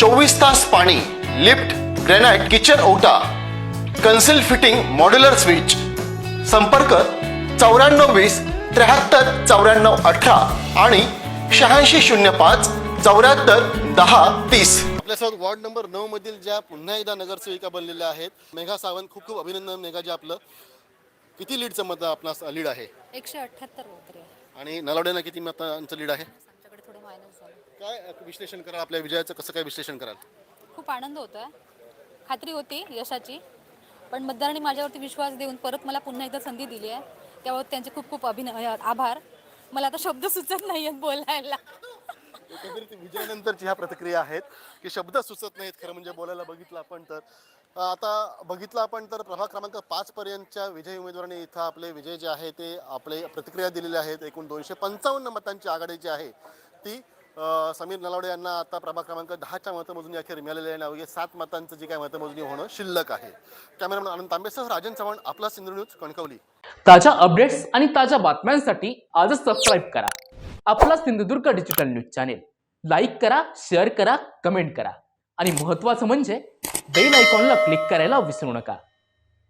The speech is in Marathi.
चोवीस तास पाणी लिफ्ट ग्रॅनाइट किचन ओटा कन्सिल फिटिंग मॉड्युलर स्विच. संपर्क चौऱ्याण्णव वीस त्र्याहत्तर चौऱ्याण्णव अठरा आणि शहाऐंशी शून्य पाच चौऱ्याहत्तर दहा तीस. आपल्यासोबत वॉर्ड नंबर नऊ मधील ज्या पुन्हा एकदा नगरसेविका बनलेल्या आहेत मेघा सावंत खूप खूप अभिनंदन मेघा जे आपलं. किती लीडचं मत आपणास लीड आहे? एकशे अठ्ठ्याहत्तर आणि नलावड्यानं किती मतांचं लीड आहे? काय विश्लेषण कराल आपल्या विजयाचं? कसं काय विश्लेषण कराल? खूप आनंद होतो आहे खात्री होती यशाची. पण मतदारांनी माझ्यावरती विश्वास देऊन परत मला पुन्हा एकदा संधी दिली आहे. त्याबाबत त्यांचे खूप खूप अभिन आभार. मला आता शब्द सुचत नाही आहेत बोलायला. एकंदरीत विजयानंतरची ह्या प्रतिक्रिया आहेत की शब्द सुचत नाहीत खरं म्हणजे बोलायला बघितलं आपण तर. अ, आता बघितलं आपण तर प्रभाग क्रमांक पाच पर्यंतच्या विजयी उमेदवारांनी इथं आपले विजय जे आहे ते आपले प्रतिक्रिया दिलेल्या आहेत. एकूण दोनशे पंचावन्न मतांची आघाडी जी आहे ती समीर नलावडे यांना आता प्रभाग क्रमांक दहाच्या मतमोजणी अखेर मिळालेली आहे. आणि अवघे सात मतांचं जी काय मतमोजणी होणं शिल्लक आहे. कॅमेरामॅन आनंद तांबेसह राजन चव्हाण आपला सिंधू न्यूज कणकवली. ताज्या अपडेट्स आणि ताज्या बातम्यांसाठी आजच सबस्क्राईब करा. आपला Sindhudurg digital news channel like करा शेअर करा कमेंट करा. आणि महत्त्वाचं म्हणजे बेल आयकॉनला क्लिक करायला विसरू नका.